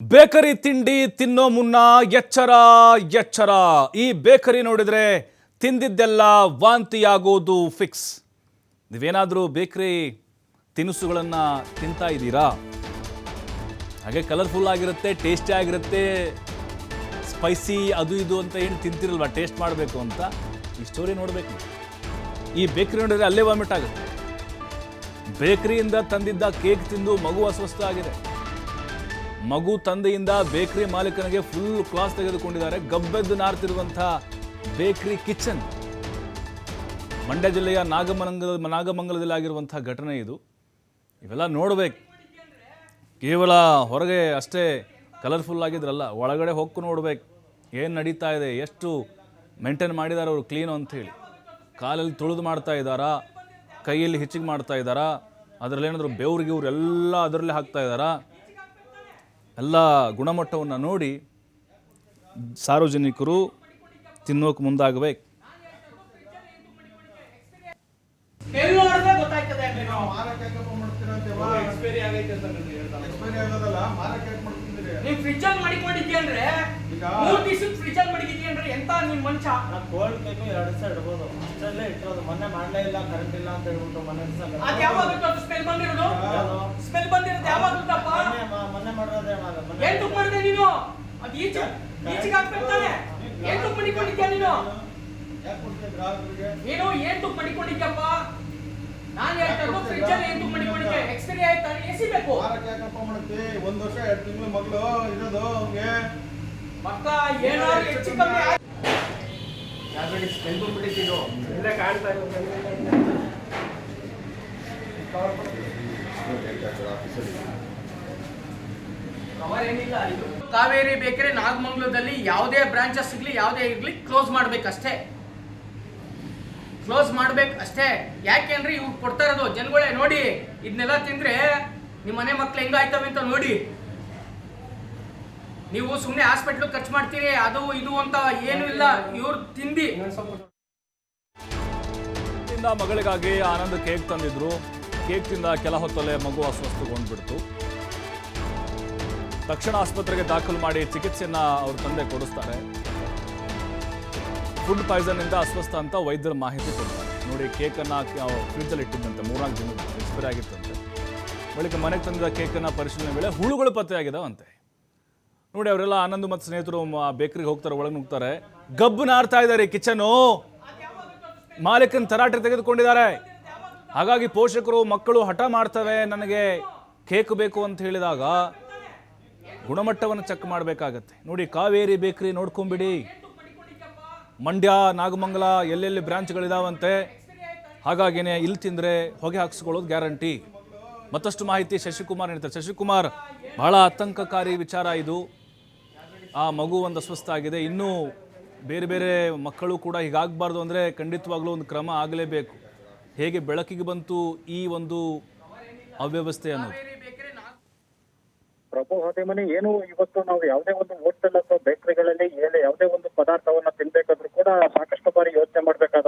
Bakery ತಿಂಡಿ ತಿನ್ನೋ ಮುನ್ನ ಎಚ್ಚರ ಎಚ್ಚರ. ಈ ಬೇಕರಿ ನೋಡಿದ್ರೆ ತಿಂದಿದ್ದೆಲ್ಲ ವಾಂತಿಯಾಗೋದು ಫಿಕ್ಸ್. ನೀವೇನಾದರೂ ಬೇಕರಿ ತಿನಿಸುಗಳನ್ನು ತಿಂತಾ ಇದ್ದೀರಾ? ಹಾಗೆ ಕಲರ್ಫುಲ್ ಆಗಿರುತ್ತೆ ಟೇಸ್ಟಿ ಆಗಿರುತ್ತೆ ಸ್ಪೈಸಿ ಅದು ಇದು ಅಂತ ಏನು ತಿಂತಿರಲ್ವ? ಟೇಸ್ಟ್ ಮಾಡಬೇಕು ಅಂತ ಈ ಸ್ಟೋರಿ ನೋಡಬೇಕು ಈ ಬೇಕರಿ ನೋಡಿದರೆ ಅಲ್ಲೇ ವಾಮಿಟ್ ಆಗುತ್ತೆ. ಬೇಕರಿಯಿಂದ ತಂದಿದ್ದ ಕೇಕ್ ತಿಂದು ಮಗು ಅಸ್ವಸ್ಥ ಆಗಿದೆ. ಮಗು ತಂದೆಯಿಂದ ಬೇಕರಿ ಮಾಲೀಕನಿಗೆ ಫುಲ್ ಕ್ಲಾಸ್ ತೆಗೆದುಕೊಂಡಿದ್ದಾರೆ. ಗಬ್ಬೆದ್ದು ನಾರ್ತಿರುವಂತಹ ಬೇಕರಿ ಕಿಚನ್. ಮಂಡ್ಯ ಜಿಲ್ಲೆಯ ನಾಗಮಂಗಲ, ನಾಗಮಂಗಲದಲ್ಲಿ ಆಗಿರುವಂತಹ ಘಟನೆ ಇದು. ಇವೆಲ್ಲ ನೋಡಬೇಕು. ಕೇವಲ ಹೊರಗೆ ಅಷ್ಟೇ ಕಲರ್ಫುಲ್ ಆಗಿದ್ರಲ್ಲ, ಒಳಗಡೆ ಹೊಕ್ಕು ನೋಡ್ಬೇಕು. ಏನು ನಡೀತಾ ಇದೆ, ಎಷ್ಟು ಮೇಂಟೈನ್ ಮಾಡಿದ್ದಾರೆ ಅವರು ಕ್ಲೀನು ಅಂಥೇಳಿ. ಕಾಲಲ್ಲಿ ತುಳಿದು ಮಾಡ್ತಾ ಇದ್ದಾರಾ, ಕೈಯಲ್ಲಿ ಹೆಚ್ಚಿಗೆ ಮಾಡ್ತಾ ಇದ್ದಾರಾ ಅದರಲ್ಲಿ ಏನಾದರೂ ಬೆವ್ರಿಗೆ ಇವರೆಲ್ಲ ಅದರಲ್ಲೇ ಹಾಕ್ತಾ ಇದ್ದಾರಾ? ಎಲ್ಲ ಗುಣಮಟ್ಟವನ್ನು ನೋಡಿ ಸಾರ್ವಜನಿಕರು ತಿನ್ನೋಕೆ ಮುಂದಾಗಬೇಕು ಎಲ್ಲಿ ಇಲ್ಲ ಕರೆಂಟ್ ಇಲ್ಲ ಅಂತ ಹೇಳ್ಬಿಟ್ಟು ಅಂತ ಹೇಳ್ತಾರೆ ಅದ್ ಈಚೆ ಈಚೆಗೆ ಹಾಕ್ಬೇಕು ತಾನೆ ಏನ್ ತುಪ್ಪ ಮಡಿಕೊಂಡಿದ್ಯಾ ನೀನು? ನೀನು ಏನ್ ತುಪ್ಪ ಮಡಿಕೊಂಡಿದ್ಯಪ್ಪ ನಾನ್ ಹೇಳ್ತಾ ಇರೋದು ಫ್ರಿಜ್ ಅಲ್ಲಿ ಏನ್ ತುಪ್ಪ ಮಡಿಕೊಂಡಿದ್ದೆ ಎಕ್ಸ್ಪೈರಿ ಆಯ್ತಾ? ಯಾಕಪ್ಪ ಮಾಡುತ್ತಿ. ಒಂದ್ ವರ್ಷ ಎರಡು ತಿಂಗಳು ಮಗಳು ಇರೋದು ಮಕ್ಕ ಏನಾದ್ರು ಹೆಚ್ಚು ಕಮ್ಮಿ ಆಯ್ತು ಕವರ್ ಏನಿಲ್ಲ ಇದು? ಕಾವೇರಿ ಬೇಕರಿ ನಾಗಮಂಗ್ಲದಲ್ಲಿ ಯಾವುದೇ ಬ್ರಾಂಚಸ್ ಸಿಗ್ಲಿ, ಯಾವುದೇ ಇರ್ಲಿ ಕ್ಲೋಸ್ ಮಾಡ್ಬೇಕಷ್ಟೇ. ಕ್ಲೋಸ್ ಮಾಡ್ಬೇಕು ಅಷ್ಟೇ ಯಾಕೆಂದ್ರೆ ಇವ್ರು ಕೊಡ್ತಾ ಇರೋದು? ಜನಗಳೇ ನೋಡಿ ಇದನ್ನೆಲ್ಲ ತಿಂದ್ರೆ ನಿಮ್ಮ ಮನೆ ಮಕ್ಳು ಹೆಂಗಾಯ್ತವೆ ಅಂತ ನೋಡಿ. ನೀವು ಸುಮ್ಮನೆ ಹಾಸ್ಪಿಟ್ಲ್ ಖರ್ಚು ಮಾಡ್ತೀರಿ, ಅದು ಇದು ಅಂತ ಏನು ಇಲ್ಲ. ಇವ್ರು ತಿಂದಿ. ಮಗಳಿಗಾಗಿ ಆನಂದ್ ಕೇಕ್ ತಂದಿದ್ರು. ಕೇಕ್ ತಿಂದ ಕೆಲ ಹೊತ್ತಲ್ಲೇ ಮಗು ಅಸ್ವಸ್ಥಗೊಂಡ್ಬಿಡ್ತು. ತಕ್ಷಣ ಆಸ್ಪತ್ರೆಗೆ ದಾಖಲು ಮಾಡಿ ಚಿಕಿತ್ಸೆಯನ್ನ ಅವ್ರ ತಂದೆ ಕೊಡಿಸ್ತಾರೆ. ಫುಡ್ ಪಾಯ್ಸನ್ ಇಂದ ಅಸ್ವಸ್ಥ ಅಂತ ವೈದ್ಯರ ಮಾಹಿತಿ ಕೊಡ್ತಾರೆ. ನೋಡಿ, ಕೇಕನ್ನು ಫ್ರಿಜ್ಜಲ್ಲಿ ಇಟ್ಟಿದ್ದಂತೆ, ಮೂರ್ನಾಲ್ಕು ದಿನ ಎಕ್ಸ್ಪೈರಿ ಆಗಿತ್ತಂತೆ. ಬಳಿಕ ಮನೆಗೆ ತಂದಿದ್ದ ಕೇಕನ್ನು ಪರಿಶೀಲನೆ ವೇಳೆ ಹುಳುಗಳು ಪತ್ತೆಯಾಗಿದ್ದಾವಂತೆ ನೋಡಿ, ಅವರೆಲ್ಲ ಆನಂದ್ ಮತ್ತು ಸ್ನೇಹಿತರು ಬೇಕರಿಗೆ ಹೋಗ್ತಾರೆ, ಒಳಗೆ ನುಗ್ತಾರೆ. ಗಬ್ಬು ನಾರ್ತಾ ಇದ್ದಾರೆ ಕಿಚನು ಮಾಲೀಕನ ತರಾಟೆ ತೆಗೆದುಕೊಂಡಿದ್ದಾರೆ. ಹಾಗಾಗಿ ಪೋಷಕರು, ಮಕ್ಕಳು ಹಠ ಮಾಡ್ತವೆ, ನನಗೆ ಕೇಕ್ ಬೇಕು ಅಂತ ಹೇಳಿದಾಗ ಗುಣಮಟ್ಟವನ್ನು ಚೆಕ್ ಮಾಡಬೇಕಾಗತ್ತೆ. ನೋಡಿ, ಕಾವೇರಿ ಬೇಕ್ರಿ ನೋಡ್ಕೊಂಬಿಡಿ. ಮಂಡ್ಯ, ನಾಗಮಂಗಲ ಎಲ್ಲೆಲ್ಲಿ ಬ್ರ್ಯಾಂಚ್ಗಳಿದಾವಂತೆ ಹಾಗಾಗಿನೇ ಇಲ್ಲಿ ತಿಂದರೆ ಹೊಗೆ ಹಾಕ್ಸ್ಕೊಳ್ಳೋದು ಗ್ಯಾರಂಟಿ. ಮತ್ತಷ್ಟು ಮಾಹಿತಿ ಶಶಿಕುಮಾರ್ ಹೇಳ್ತಾರೆ. ಶಶಿಕುಮಾರ್, ಬಹಳ ಆತಂಕಕಾರಿ ವಿಚಾರ ಇದು. ಆ ಮಗು ಒಂದು ಅಸ್ವಸ್ಥ ಆಗಿದೆ. ಇನ್ನೂ ಬೇರೆ ಬೇರೆ ಮಕ್ಕಳು ಕೂಡ ಹೀಗಾಗಬಾರ್ದು ಅಂದರೆ ಖಂಡಿತವಾಗ್ಲೂ ಒಂದು ಕ್ರಮ ಆಗಲೇಬೇಕು. ಹೇಗೆ ಬೆಳಕಿಗೆ ಬಂತು ಈ ಒಂದು ಅವ್ಯವಸ್ಥೆ ಅನ್ನೋದು. ಪ್ರಭು ಮನೆ ಏನು ಇವತ್ತು ನಾವು ಯಾವುದೇ ಒಂದು ಹೋಟೆಲ್ ಅಥವಾ ಬೇಕರಿಗಳಲ್ಲಿ ಯಾವುದೇ ಒಂದು ಪದಾರ್ಥವನ್ನ ತಿನ್ಬೇಕಾದ್ರೂ ಕೂಡ ಸಾಕಷ್ಟು ಬಾರಿ ಯೋಚನೆ ಘಟನೆಗಳು